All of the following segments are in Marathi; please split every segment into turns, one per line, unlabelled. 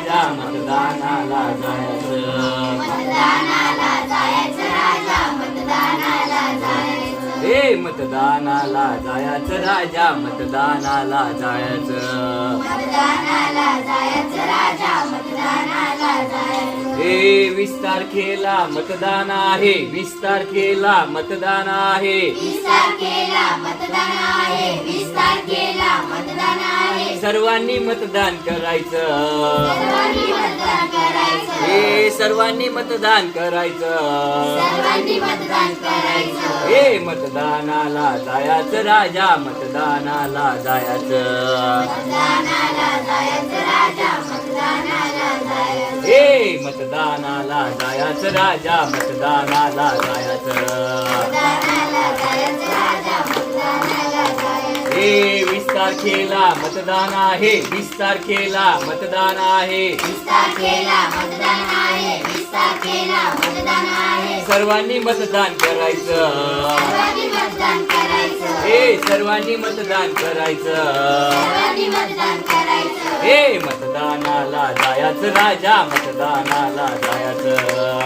राजा मतदानाला जायचं. मतदानाला जायचं राजा मतदानाला जायचं हे
मतदानाला जायचं राजा मतदानाला जायचं.
मतदानाला जायचं राजा मतदानाला जायचं हे वीस तारखेला मतदान आहे वीस तारखेला मतदान आहे.
वीस तारखेला मतदान आहे वीस तारखेला मतदान
सर्वांनी मतदान करायचं. हे सर्वांनी मतदान करायचं. हे मतदानाला जायचं राजा मतदानाला जायचं.
मतदानाला जायचं राजा मतदानाला जायचं.
हे मतदानाला जायचं राजा मतदानाला जायचं तारखेला मतदान आहे. वीस तारखेला मतदान आहे.
वीस तारखेला मतदान आहे. वीस तारखेला मतदान आहे.
सर्वांनी मतदान करायचं.
सर्वांनी मतदान करायचं.
हे सर्वांनी मतदान करायचं.
सर्वांनी मतदान करायचं.
हे मतदानाला जायचं राजा. मतदानाला जायचं.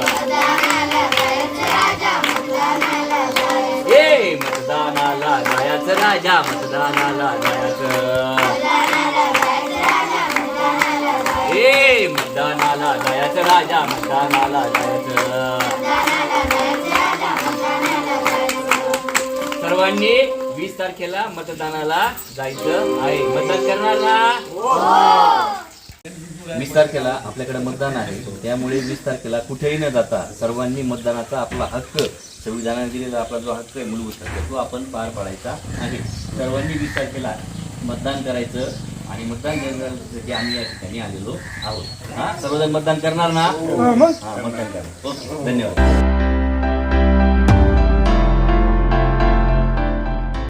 राजा मतदानाला
राजा मतदानाला जायचं हे मतदानाला जायचं राजा मतदानाला जायचं सर्वांनी वीस तारखेला मतदानाला जायचं आहे. मतदान करणार? ना हो. वीस तारखेला आपल्याकडे मतदान आहे. त्यामुळे वीस तारखेला कुठेही न जाता सर्वांनी मतदानाचा आपला हक्क संविधानाने दिलेला आपला जो हक्क आहे मूलभूत हक्क तो आपण पार पाडायचा आहे. सर्वांनी वीस तारखेला मतदान करायचं आणि मतदान करण्यासाठी आम्ही या ठिकाणी आलेलो आहोत. हा? सर्वजण मतदान करणार ना? हा मतदान करणार. ओके धन्यवाद.